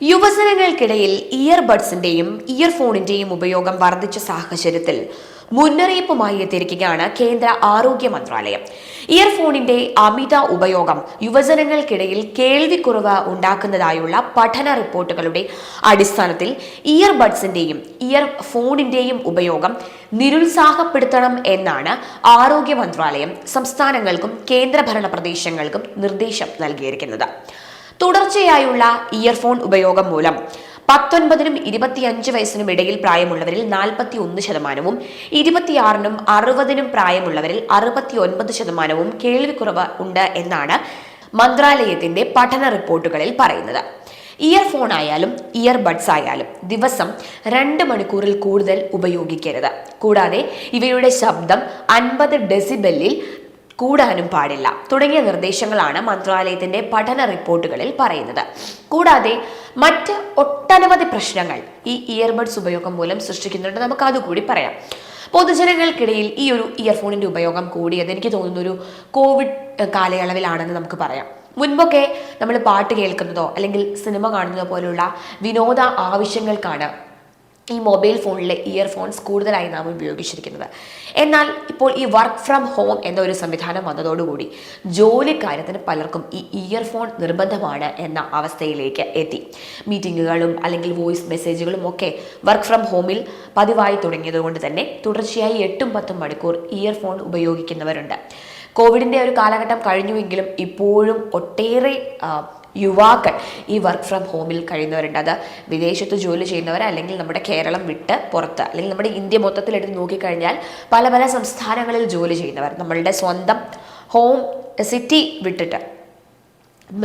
യുവജനങ്ങൾക്കിടയിൽ ഇയർബഡ്സിന്റെയും ഇയർഫോണിന്റെയും ഉപയോഗം വർദ്ധിച്ച സാഹചര്യത്തിൽ മുന്നറിയിപ്പുമായി എത്തിയിരിക്കുകയാണ് കേന്ദ്ര ആരോഗ്യ മന്ത്രാലയം. ഇയർഫോണിന്റെ അമിത ഉപയോഗം യുവജനങ്ങൾക്കിടയിൽ കേൾവിക്കുറവ് ഉണ്ടാക്കുന്നതായുള്ള പഠന റിപ്പോർട്ടുകളുടെ അടിസ്ഥാനത്തിൽ ഇയർബഡ്സിന്റെയും ഇയർ ഫോണിന്റെയും ഉപയോഗം നിരുത്സാഹപ്പെടുത്തണം എന്നാണ് ആരോഗ്യ മന്ത്രാലയം സംസ്ഥാനങ്ങൾക്കും കേന്ദ്രഭരണ പ്രദേശങ്ങൾക്കും നിർദ്ദേശം നൽകിയിരിക്കുന്നത്. തുടർച്ചയായുള്ള ഇയർഫോൺ ഉപയോഗം മൂലം പത്തൊൻപതിനും ഇരുപത്തിയഞ്ച് വയസ്സിനും ഇടയിൽ പ്രായമുള്ളവരിൽ നാൽപ്പത്തി ഒന്ന് ശതമാനവും ഇരുപത്തിയാറിനും അറുപതിനും പ്രായമുള്ളവരിൽ അറുപത്തി ഒൻപത് ശതമാനവും കേൾവിക്കുറവ് ഉണ്ട് എന്നാണ് മന്ത്രാലയത്തിന്റെ പഠന റിപ്പോർട്ടുകളിൽ പറയുന്നത്. ഇയർഫോൺ ആയാലും ഇയർബഡ്സ് ആയാലും ദിവസം രണ്ട് മണിക്കൂറിൽ കൂടുതൽ ഉപയോഗിക്കരുത്. കൂടാതെ ഇവയുടെ ശബ്ദം അൻപത് ഡെസിബെല്ലിൽ കൂടാനും പാടില്ല. തുടങ്ങിയ നിർദ്ദേശങ്ങളാണ് മന്ത്രാലയത്തിന്റെ പഠന റിപ്പോർട്ടുകളിൽ പറയുന്നത്. കൂടാതെ മറ്റ് ഒട്ടനവധി പ്രശ്നങ്ങൾ ഈ ഇയർബഡ്സ് ഉപയോഗം മൂലം സൃഷ്ടിക്കുന്നുണ്ട്. നമുക്ക് അതുകൂടി പറയാം. പൊതുജനങ്ങൾക്കിടയിൽ ഈ ഒരു ഇയർഫോണിന്റെ ഉപയോഗം കൂടിയത് എനിക്ക് തോന്നുന്ന ഒരു കോവിഡ് കാലയളവിലാണെന്ന് നമുക്ക് പറയാം. മുൻപൊക്കെ നമ്മൾ പാട്ട് കേൾക്കുന്നതോ അല്ലെങ്കിൽ സിനിമ കാണുന്നതോ പോലുള്ള വിനോദ ആവശ്യങ്ങൾക്കാണ് ഈ മൊബൈൽ ഫോണിലെ ഇയർഫോൺസ് കൂടുതലായി നാം ഉപയോഗിച്ചിരിക്കുന്നത്. എന്നാൽ ഇപ്പോൾ ഈ വർക്ക് ഫ്രം ഹോം എന്ന ഒരു സംവിധാനം വന്നതോടുകൂടി ജോലിക്കാര്യത്തിന് പലർക്കും ഈ ഇയർഫോൺ നിർബന്ധമാണ് എന്ന അവസ്ഥയിലേക്ക് എത്തി. മീറ്റിങ്ങുകളും അല്ലെങ്കിൽ വോയിസ് മെസ്സേജുകളും ഒക്കെ വർക്ക് ഫ്രം ഹോമിൽ പതിവായി തുടങ്ങിയതുകൊണ്ട് തന്നെ തുടർച്ചയായി എട്ടും പത്തും മണിക്കൂർ ഇയർഫോൺ ഉപയോഗിക്കുന്നവരുണ്ട്. കോവിഡിന്റെ ഒരു കാലഘട്ടം കഴിഞ്ഞുവെങ്കിലും ഇപ്പോഴും ഒട്ടേറെ യുവാക്കൾ ഈ വർക്ക് ഫ്രം ഹോമിൽ കഴിയുന്നവരുണ്ട്. അത് വിദേശത്ത് ജോലി ചെയ്യുന്നവർ അല്ലെങ്കിൽ നമ്മുടെ കേരളം വിട്ട് പുറത്ത് അല്ലെങ്കിൽ നമ്മുടെ ഇന്ത്യ മൊത്തത്തിൽ എടുത്ത് നോക്കിക്കഴിഞ്ഞാൽ പല പല സംസ്ഥാനങ്ങളിൽ ജോലി ചെയ്യുന്നവർ. നമ്മളുടെ സ്വന്തം ഹോം സിറ്റി വിട്ടിട്ട്.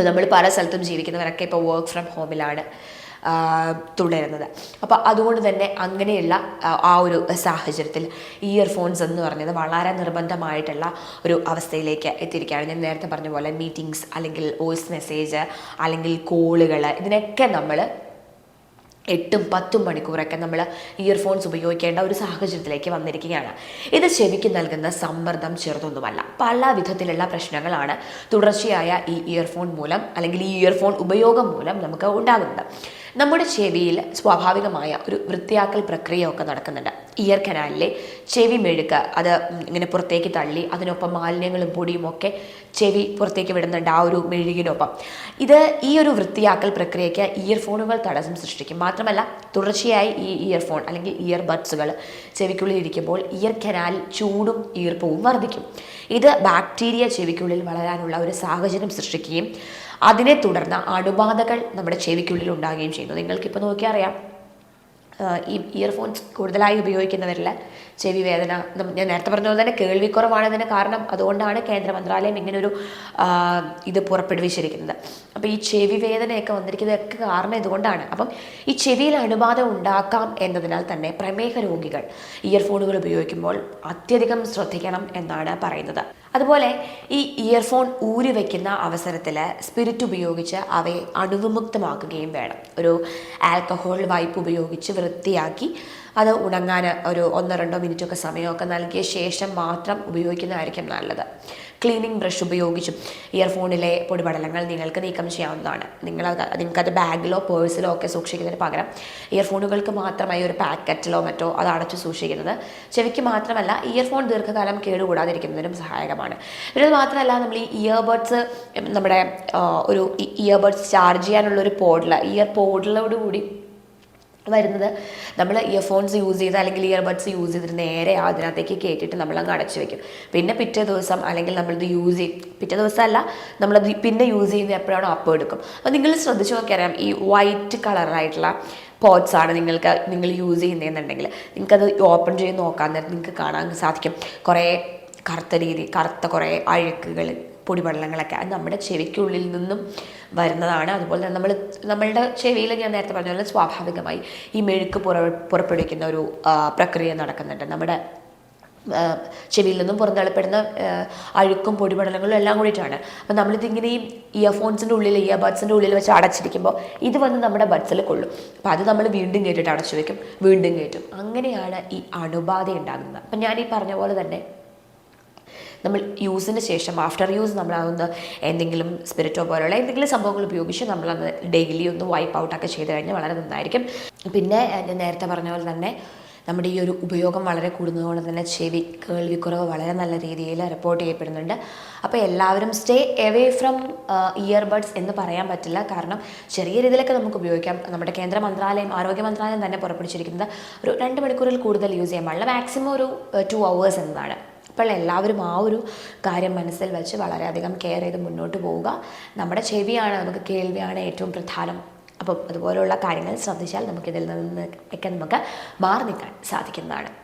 നമ്മൾ പല സ്ഥലത്തും ജീവിക്കുന്നവരൊക്കെ ഇപ്പോൾ വർക്ക് ഫ്രം ഹോമിലാണ് തുടരുന്നത്. അപ്പോൾ അതുകൊണ്ട് തന്നെ അങ്ങനെയുള്ള ആ, ഒരു സാഹചര്യത്തിൽ ഇയർഫോൺസ് എന്ന് പറഞ്ഞത് വളരെ നിർബന്ധമായിട്ടുള്ള ഒരു അവസ്ഥയിലേക്ക് എത്തിയിരിക്കുകയാണ്. ഞാൻ നേരത്തെ പറഞ്ഞ പോലെ മീറ്റിങ്സ് അല്ലെങ്കിൽ വോയിസ് മെസ്സേജ് അല്ലെങ്കിൽ കോളുകൾ ഇതിനൊക്കെ നമ്മൾ എട്ടും പത്തും മണിക്കൂറൊക്കെ നമ്മൾ ഇയർഫോൺസ് ഉപയോഗിക്കേണ്ട ഒരു സാഹചര്യത്തിലേക്ക് വന്നിരിക്കുകയാണ്. ഇത് ചെവിക്ക് നൽകുന്ന സമ്മർദ്ദം ചെറുതൊന്നുമല്ല. പല വിധത്തിലുള്ള പ്രശ്നങ്ങളാണ് തുടർച്ചയായ ഈ ഇയർഫോൺ മൂലം അല്ലെങ്കിൽ ഈ ഇയർഫോൺ ഉപയോഗം മൂലം നമുക്ക് ഉണ്ടാകുന്നത്. നമ്മുടെ ചെവിയിൽ സ്വാഭാവികമായ ഒരു വൃത്തിയാക്കൽ പ്രക്രിയയൊക്കെ നടക്കുന്നുണ്ട്. ഇയർ കനാലിലെ ചെവി മെഴുക്ക് അത് ഇങ്ങനെ പുറത്തേക്ക് തള്ളി അതിനൊപ്പം മാലിന്യങ്ങളും പൊടിയും ഒക്കെ ചെവി പുറത്തേക്ക് വിടുന്നുണ്ട് ആ ഒരു മെഴുകിനൊപ്പം. ഇത് ഈ ഒരു വൃത്തിയാക്കൽ പ്രക്രിയയ്ക്ക് ഇയർഫോണുകൾ തടസ്സം സൃഷ്ടിക്കും. മാത്രമല്ല തുടർച്ചയായി ഈ ഇയർഫോൺ അല്ലെങ്കിൽ ഇയർ ബഡ്സുകൾ ചെവിക്കുള്ളിൽ ഇരിക്കുമ്പോൾ ഇയർ കനാൽ ചൂടും ഈർപ്പവും വർദ്ധിക്കും. ഇത് ബാക്ടീരിയ ചെവിക്കുള്ളിൽ വളരാനുള്ള ഒരു സാഹചര്യം സൃഷ്ടിക്കുകയും അതിനെ തുടർന്ന് അണുബാധകൾ നമ്മുടെ ചെവിക്കുള്ളിൽ ഉണ്ടാകുകയും ചെയ്യുന്നു. നിങ്ങൾക്കിപ്പോൾ നോക്കിയാൽ അറിയാം ഈ ഇയർഫോൺസ് കൂടുതലായി ഉപയോഗിക്കുന്നവരിൽ ചെവി വേദന ഞാൻ നേരത്തെ പറഞ്ഞതുപോലെ പോലെ തന്നെ കേൾവിക്കുറവാണതിന് കാരണം. അതുകൊണ്ടാണ് കേന്ദ്ര മന്ത്രാലയം ഇങ്ങനൊരു ഇത് പുറപ്പെടുവിച്ചിരിക്കുന്നത്. അപ്പോൾ ഈ ചെവി വേദനയൊക്കെ വന്നിരിക്കുന്നതൊക്കെ കാരണം ഇതുകൊണ്ടാണ്. അപ്പം ഈ ചെവിയിൽ അണുബാധ ഉണ്ടാക്കാം എന്നതിനാൽ തന്നെ പ്രമേഹ രോഗികൾ ഇയർഫോണുകൾ ഉപയോഗിക്കുമ്പോൾ അത്യധികം ശ്രദ്ധിക്കണം എന്നാണ് പറയുന്നത്. അതുപോലെ ഈ ഇയർഫോൺ ഊരി വയ്ക്കുന്ന അവസരത്തിൽ സ്പിരിറ്റ് ഉപയോഗിച്ച് അവയെ അണുവിമുക്തമാക്കുകയും വേണം. ഒരു ആൽക്കഹോൾ വൈപ്പ് ഉപയോഗിച്ച് വൃത്തിയാക്കി അത് ഉണങ്ങാൻ ഒരു ഒന്നോ രണ്ടോ മിനിറ്റൊക്കെ സമയമൊക്കെ നൽകിയ ശേഷം മാത്രം ഉപയോഗിക്കുന്നതായിരിക്കും നല്ലത്. ക്ലീനിങ് ബ്രഷ് ഉപയോഗിച്ചും ഇയർഫോണിലെ പൊടിപടലങ്ങൾ നിങ്ങൾക്ക് നീക്കം ചെയ്യാവുന്നതാണ്. നിങ്ങൾ നിങ്ങൾക്കത് ബാഗിലോ പേഴ്സിലോ ഒക്കെ സൂക്ഷിക്കുന്നതിന് പകരം ഇയർഫോണുകൾക്ക് മാത്രമായി ഒരു പാക്കറ്റിലോ മറ്റോ അത് അടച്ചു സൂക്ഷിക്കുന്നത് ചെവിക്ക് മാത്രമല്ല ഇയർഫോൺ ദീർഘകാലം കേടുകൂടാതിരിക്കുന്നതിനും സഹായകമാണ്. പിന്നെ മാത്രമല്ല നമ്മൾ ഈ ഇയർബഡ്സ് നമ്മുടെ ഒരു ഇയർബഡ്സ് ചാർജ് ചെയ്യാനുള്ള ഒരു പോഡിൽ ഇയർ പോഡിലോട് കൂടി വരുന്നത്. നമ്മൾ ഇയർഫോൺസ് യൂസ് ചെയ്ത് അല്ലെങ്കിൽ ഇയർബഡ്സ് യൂസ് ചെയ്തിട്ട് നേരെ അതിനകത്തേക്ക് കയറ്റിയിട്ട് നമ്മളങ്ങ് അടച്ചു വെക്കും. പിന്നെ പിറ്റേ ദിവസം അല്ലെങ്കിൽ നമ്മളിത് യൂസ് ചെയ്യും പിറ്റേ ദിവസമല്ല നമ്മളത് പിന്നെ യൂസ് ചെയ്യുന്നത് എപ്പോഴാണോ അപ്പോൾ എടുക്കും. അപ്പോൾ നിങ്ങൾ ശ്രദ്ധിച്ച് നോക്കിയറിയാം ഈ വൈറ്റ് കളറായിട്ടുള്ള പോട്ട്സ് ആണ് നിങ്ങൾക്ക് നിങ്ങൾ യൂസ് ചെയ്യുന്നതെന്നുണ്ടെങ്കിൽ നിങ്ങൾക്കത് ഓപ്പൺ ചെയ്ത് നോക്കാൻ നേരം നിങ്ങൾക്ക് കാണാൻ സാധിക്കും. കുറേ കറുത്ത രീതി കറുത്ത കുറേ അഴുക്കുകൾ പൊടിപടലങ്ങളൊക്കെ അത് നമ്മുടെ ചെവിക്കുള്ളിൽ നിന്നും വരുന്നതാണ്. അതുപോലെ തന്നെ നമ്മൾ നമ്മളുടെ ചെവിയിൽ ഞാൻ നേരത്തെ പറഞ്ഞ പോലെ സ്വാഭാവികമായി ഈ മെഴുക്ക് പുറ പുറപ്പെടുവിക്കുന്ന ഒരു പ്രക്രിയ നടക്കുന്നുണ്ട്. നമ്മുടെ ചെവിയിൽ നിന്നും പുറന്തള്ളപ്പെടുന്ന അഴുക്കും പൊടിപടലങ്ങളും എല്ലാം കൂടിയിട്ടാണ്. അപ്പം നമ്മളിതിങ്ങനെ ഈ ഇയർഫോൺസിന്റെ ഉള്ളിൽ ഇയർ ബഡ്സിന്റെ ഉള്ളിൽ വെച്ച് അടച്ചിരിക്കുമ്പോൾ ഇത് വന്ന് നമ്മുടെ ബഡ്സിൽ കൊള്ളും. അപ്പം അത് നമ്മൾ വീണ്ടും കേട്ടിട്ട് അടച്ചു വെക്കും വീണ്ടും കയറ്റും അങ്ങനെയാണ് ഈ അണുബാധ ഉണ്ടാകുന്നത് അപ്പം ഞാൻ ഈ പറഞ്ഞ പോലെ തന്നെ നമ്മൾ യൂസിന് ശേഷം ആഫ്റ്റർ യൂസ് നമ്മളതൊന്ന് എന്തെങ്കിലും സ്പിരിറ്റോ പോലുള്ള എന്തെങ്കിലും സംഭവങ്ങൾ ഉപയോഗിച്ച് നമ്മളത് ഡെയിലി ഒന്ന് വൈപ്പ് ഔട്ടൊക്കെ ചെയ്ത് കഴിഞ്ഞാൽ വളരെ നന്നായിരിക്കും. പിന്നെ ഞാൻ നേരത്തെ പറഞ്ഞ പോലെ തന്നെ നമ്മുടെ ഈ ഒരു ഉപയോഗം വളരെ കൂടുന്നതുകൊണ്ട് തന്നെ ചെവി കേൾവിക്കുറവ് വളരെ നല്ല രീതിയിൽ റിപ്പോർട്ട് ചെയ്യപ്പെടുന്നുണ്ട്. അപ്പോൾ എല്ലാവരും സ്റ്റേ എവേ ഫ്രം ഇയർബഡ്സ് എന്ന് പറയാൻ പറ്റില്ല. കാരണം ചെറിയ രീതിയിലൊക്കെ നമുക്ക് ഉപയോഗിക്കാം. നമ്മുടെ കേന്ദ്ര മന്ത്രാലയം ആരോഗ്യ മന്ത്രാലയം തന്നെ പുറപ്പെടുവിച്ചിരിക്കുന്നത് ഒരു രണ്ട് മണിക്കൂറിൽ കൂടുതൽ യൂസ് ചെയ്യാൻ പാടില്ല. മാക്സിമം ഒരു ടു അവേഴ്സ് എന്നതാണ്. അപ്പോൾ എല്ലാവരും ആ ഒരു കാര്യം മനസ്സിൽ വെച്ച് വളരെയധികം കെയർ ചെയ്ത് മുന്നോട്ട് പോവുക. നമ്മുടെ ചെവിയാണ് നമുക്ക് കേൾവിയാണ് ഏറ്റവും പ്രധാനം. അപ്പം അതുപോലെയുള്ള കാര്യങ്ങൾ ശ്രദ്ധിച്ചാൽ നമുക്കിതിൽ നിന്ന് ഒക്കെ നമുക്ക് മാറി നിൽക്കാൻ സാധിക്കുന്നതാണ്.